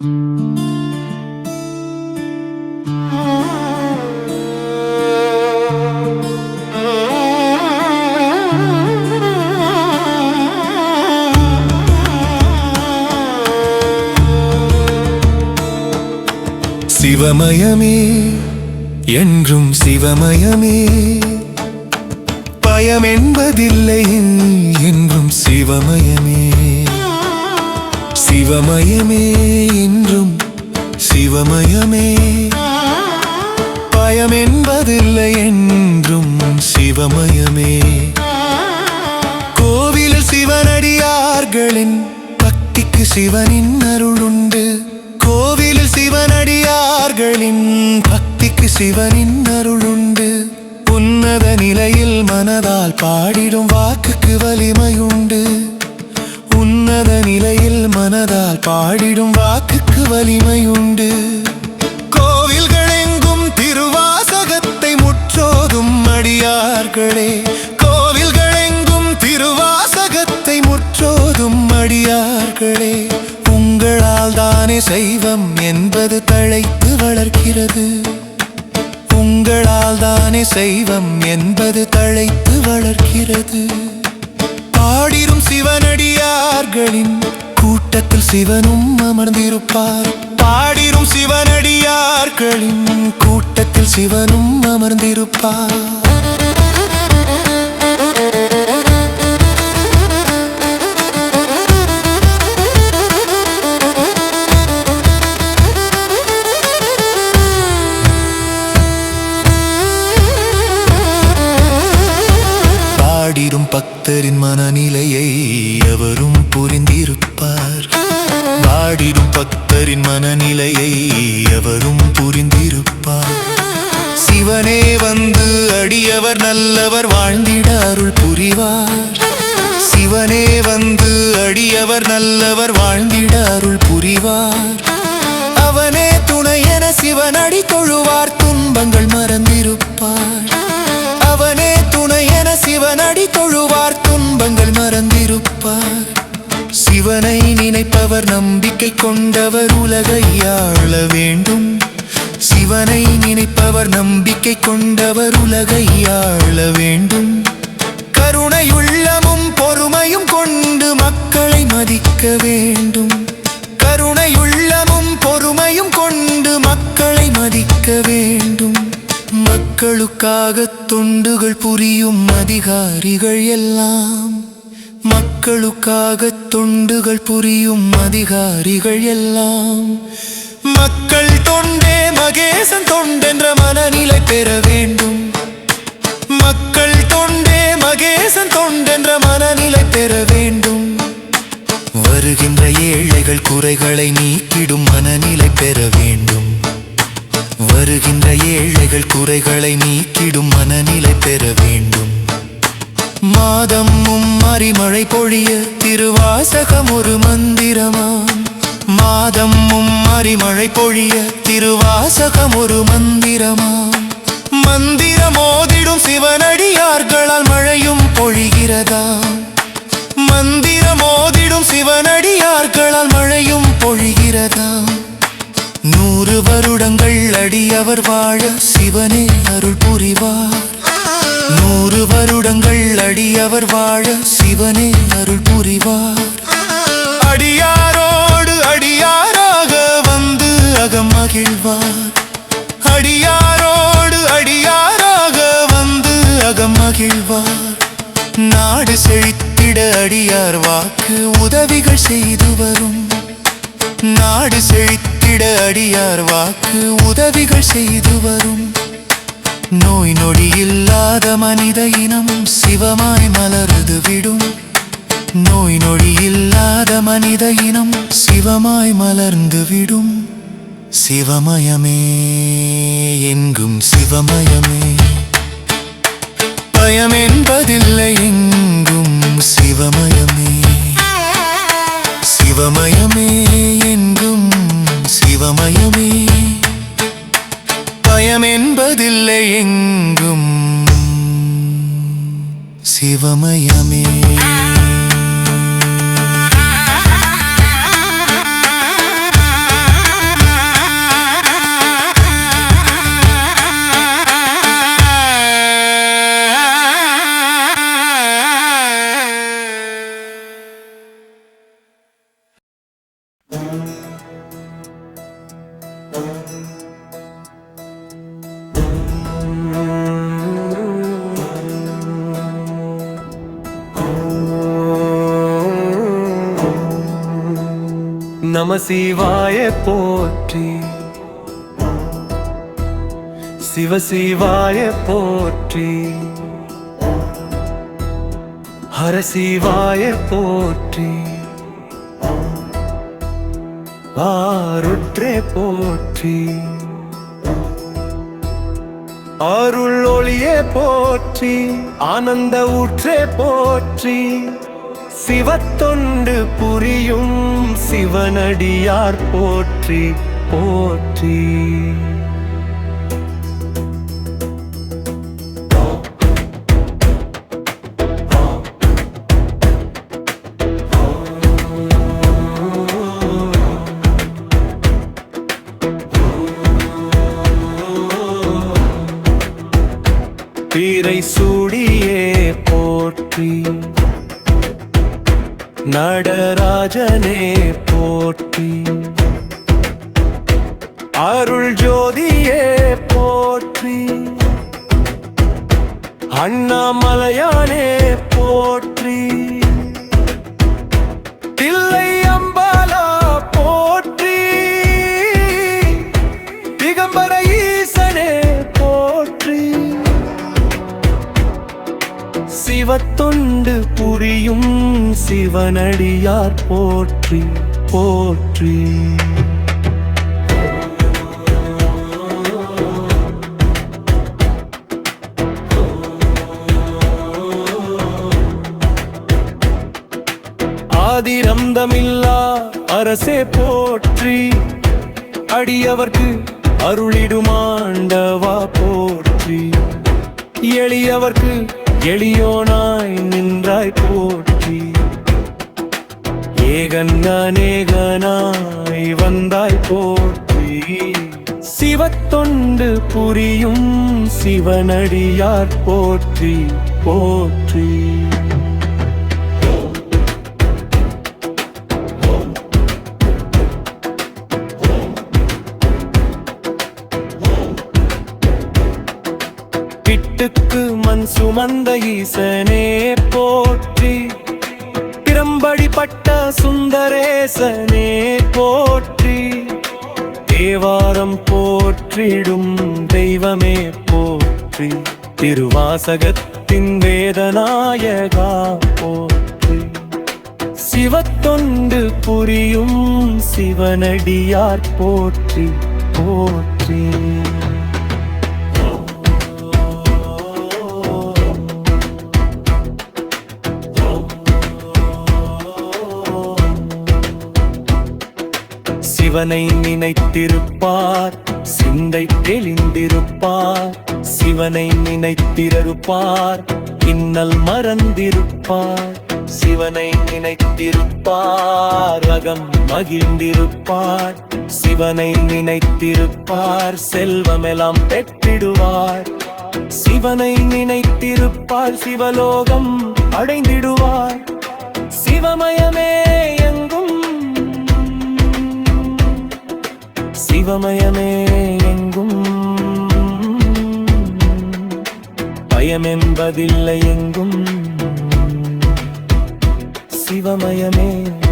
சிவமயமே என்றும் சிவமயமே. பயம் என்பதில்லை என்றும் சிவமயமே. சிவமயமே இன்றும் சிவமயமே. பயம் என்பதில்லை என்றும் சிவமயமே. கோவில் சிவனடியார்களின் பக்திக்கு சிவனின் அருளுண்டு. கோவில் சிவனடியார்களின் பக்திக்கு சிவனின் அருளுண்டு. உன்னத நிலையில் மனதால் பாடிடும் வாக்குக்கு வலிமையுண்டு. உன்னத நிலையில் மனதால் பாடிடும் வாக்குக்கு வலிமையுண்டு. கோவில்கள் எங்கும் திருவாசகத்தை முற்றோதும் அடியார்களே. கோவில்கள் எங்கும் திருவாசகத்தை முற்றோதும் அடியார்களே. உங்களால் தானே சைவம் என்பது தழைத்து வளர்க்கிறது உங்களால் தானே சைவம் என்பது தழைத்து வளர்க்கிறது பாடிரும் அடியார்களின் கூட்டத்தில் சிவனும் அமர்ந்திருப்பார். பாடிரும் சிவனடியார்களின் கூட்டத்தில் சிவனும் அமர்ந்திருப்பார். இறைவனே வந்து அடியவர் நல்லவர் வாழ்ந்திட அருள் புரிவார். சிவனே வந்து அடியவர் நல்லவர் வாழ்ந்திட அருள் புரிவார். அவனே துணை என சிவனடி தொழுவார் துன்பங்கள் மறந்திருப்பார். அவனே துணை என சிவனடி தொழுவார் துன்பங்கள் மறந்திருப்பார். சிவனை நினைப்பவர் நம்பிக்கை கொண்டவர் உலகை ஆள வேண்டும். சிவனை நினைப்பவர் நம்பிக்கை கொண்டவர் உலகை ஆள வேண்டும். கருணையுள்ளமும் பொறுமையும் கொண்டு மக்களை மதிக்க வேண்டும். கருணையுள்ளமும் பொறுமையும் கொண்டு மக்களை மதிக்க வேண்டும். மக்களுக்காக தொண்டுகள் புரியும் அதிகாரிகள் எல்லாம். மக்களுக்காக தொண்டுகள் புரியும் அதிகாரிகள் எல்லாம். மகேசன் தொண்டென்ற மனநிலை பெற வேண்டும். மக்கள் தொண்டே மகேசன் தொண்டென்ற மனநிலை பெற வேண்டும். வருகின்ற ஏழைகள் குறைகளை நீக்கிடும் மனநிலை பெற வேண்டும். வருகின்ற ஏழைகள் குறைகளை நீக்கிடும் மனநிலை பெற வேண்டும். மாதம் மும்மறி மழை பொழிய திருவாசகம் ஒரு மந்திரமாம் மாதம் மும்மறி பொழிய திருவாசகம் ஒரு மந்திரமா? மந்திரம் ஓதிடும் சிவனடியார்களால் மழையும் பொழிகிறதா? மந்திரம் ஓதிடும் சிவனடியார்களால் மழையும் பொழிகிறதா? நூறு வருடங்கள் அடியவர் வாழ சிவனே அருள் புரிவார். நூறு வருடங்கள் அடியவர் வாழ சிவனே அருள் புரிவார். அடியார் அகம் மகிழ்வார். அடியாரோடு அடியாராக வந்து அகம் மகிழ்வார். நாடு செழித்திட அடியார் வாக்கு உதவிகள் செய்து வரும். நாடு செழித்திட அடியார் வாக்கு உதவிகள் செய்து வரும். நோய் நொடி இல்லாத மனித இனம் சிவமாய் மலர்ந்து விடும். நோய் நொடி இல்லாத மனித இனம் சிவமாய் மலர்ந்து விடும். சிவமயமே எங்கும் சிவமயமே. பயம் என்பதில்லை எங்கும் சிவமயமே. சிவமயம் நம சிவாய போற்றி. சிவசிவாய போற்றி. ஹரசிவாய போற்றி. ஆருற்றே போற்றி. போற்றி. அருள் ஒளியே போற்றி ஆனந்த ஊற்றே போற்றி. சிவத்தொண்டு புரியும் சிவனடியார் போற்றி போற்றி. ராஜனே போற்றி. அருள் ஜோதியே போற்றி. அண்ணாமலையானே போற்றி. புரியும் சிவனடியார் போற்றி போற்றி. ஆதிரந்தமில்லா அரசே போற்றி அடியவர்க்கு அருளிடுமாண்டவா போற்றி. எளியவர்க்கு எளியோனாய் நின்றாய் போற்றி. ஏகன் அநேகனாய் வந்தாய் போற்றி. சிவத்தொண்டு புரியும் சிவனடியார் போற்றி போற்றி. கிட்டுக்கு சுமந்த ஈசனே போற்றி. பிரம்படிப்பட்ட சுந்தரேசனே போற்றி. தேவாரம் போற்றிடும் தெய்வமே போற்றி. திருவாசகத்தின் வேதநாயகா போற்றி. சிவத்தொண்டு புரியும் சிவனடியார் போற்றி போற்றி. சிவனை நினைத்திருப்பார் சிந்தை தெளிந்திருப்பார் சிவனை நினைத்திருப்பார் இன்னல் மறந்திருப்பார். சிவனை நினைத்திருப்பார் அகம் மகிழ்ந்திருப்பார் சிவனை நினைத்திருப்பார் செல்வமெல்லாம் பெற்றிடுவார். சிவனை நினைத்திருப்பார் சிவலோகம் அடைந்திடுவார். சிவமயமே சிவமயமே எங்கும். பயமென்பதில்லை எங்கும். சிவமயமே.